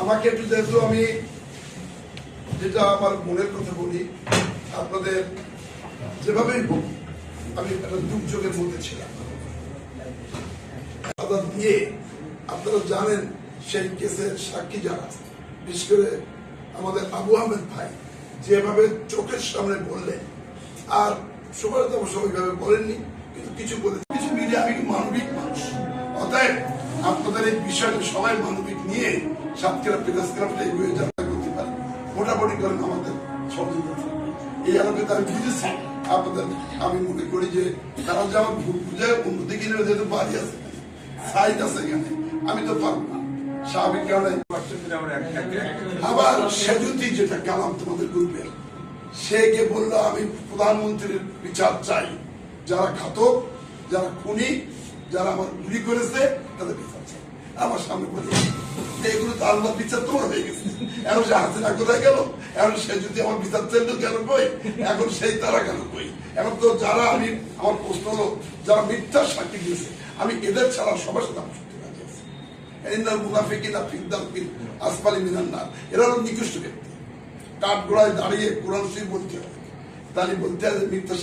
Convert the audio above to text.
আমাকে একটু যেহেতু আমি যেটা আমার মনের কথা বলি, আপনাদের যেভাবেই হোক, আমি একটা দুর্যোগের মধ্যে ছিলাম। দিয়ে আপনারা জানেন সেই কেসের সাক্ষী যারা, বিশেষ করে আমাদের আবু আহমেদ ভাই, যেভাবে চোখের সামনে বললেন, আর সবাই তো অবশ্য ওইভাবে বলেননি, কিন্তু কিছু বলে কিছু মিডিয়া আমি মানবিক আপনাদের এই বিষয়টা সবাই মানবিক নিয়ে সাতক্ষীরা ক্লাবটা এগিয়ে যাত্রা করতে পারে। মোটামুটি করেন আমাদের সহযোগিতা থাকবে। এই আলোকে আমি বুঝেছি আপনাদের আমি মনে করি যে তারা যে আমার ভুল বুঝে অন্যদিকে নিয়ে যেহেতু বাড়ি আছে। সাইড আছে এখানে। আমি তো পারব না। স্বাভাবিক কারণে আবার সেজুতি যেটা কালাম তোমাদের গ্রুপের সে গিয়ে বলল আমি প্রধানমন্ত্রীর বিচার চাই। যারা ঘাতক যারা খুনি যারা আমার গুলি করেছে, তাদের বিচার চাই। আমার সামনে বলে এগুলো তো আল্লাহ বিচার, তোমার হয়ে গেছে। এখন সে হাসিনা কোথায় গেল? এখন সে যদি আমার বিচার চাইলো কেন কই? এখন সেই তারা কেন কই? এখন তো যারা আমি, আমার প্রশ্ন হলো, যারা মিথ্যা সাক্ষী দিয়েছে, আমি এদের ছাড়া সবার সাথে আমার সত্যি রাজি আছি। ইন্নাল মুনাফিকিনা ফিদ্দাল ফিল মিনান নার। এরা হলো নিকৃষ্ট ব্যক্তি। কাঠ গোড়ায় দাঁড়িয়ে কোরআন শরীফ বলতে হবে তাহলে বলতে হবে মিথ্যা